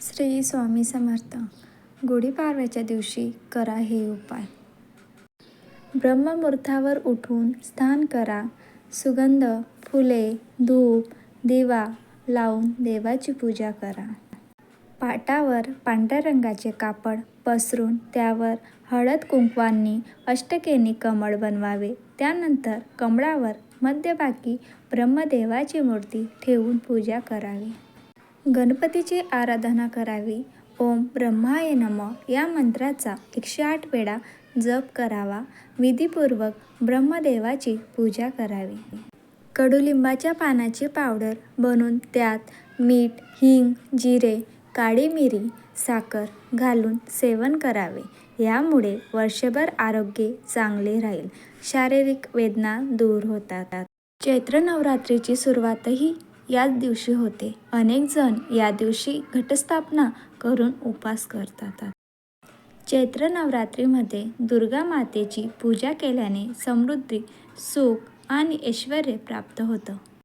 श्री स्वामी समर्थ. गुढीपाडव्याच्या दिवशी करा हे उपाय. ब्रह्ममुहूर्तावर उठून स्नान करा. सुगंध फुले धूप दिवा लावून देवाची पूजा करा. पाटावर पांढऱ्या रंगाचे कापड पसरून त्यावर हळद कुंकवांनी अष्टकेनी कमळ बनवावे. त्यानंतर कमळावर मध्यभागी ब्रह्मदेवाची मूर्ती ठेवून पूजा करावी. गणपतीची आराधना करावी. ओम ब्रह्माय नम या मंत्राचा एकशे आठ वेळा जप करावा. विधीपूर्वक ब्रह्मदेवाची पूजा करावी. कडुलिंबाच्या पानाची पावडर बनवून त्यात मीठ हिंग जिरे काळी मिरी साखर घालून सेवन करावे. यामुळे वर्षभर आरोग्य चांगले राहील. शारीरिक वेदना दूर होतात. चैत्र नवरात्रीची सुरुवातही याच दिवशी होते. अनेक जण या दिवशी घटस्थापना करून उपास करतात. चैत्र नवरात्रीमध्ये दुर्गा मातेची पूजा केल्याने समृद्धी सुख आणि ऐश्वर प्राप्त होतं.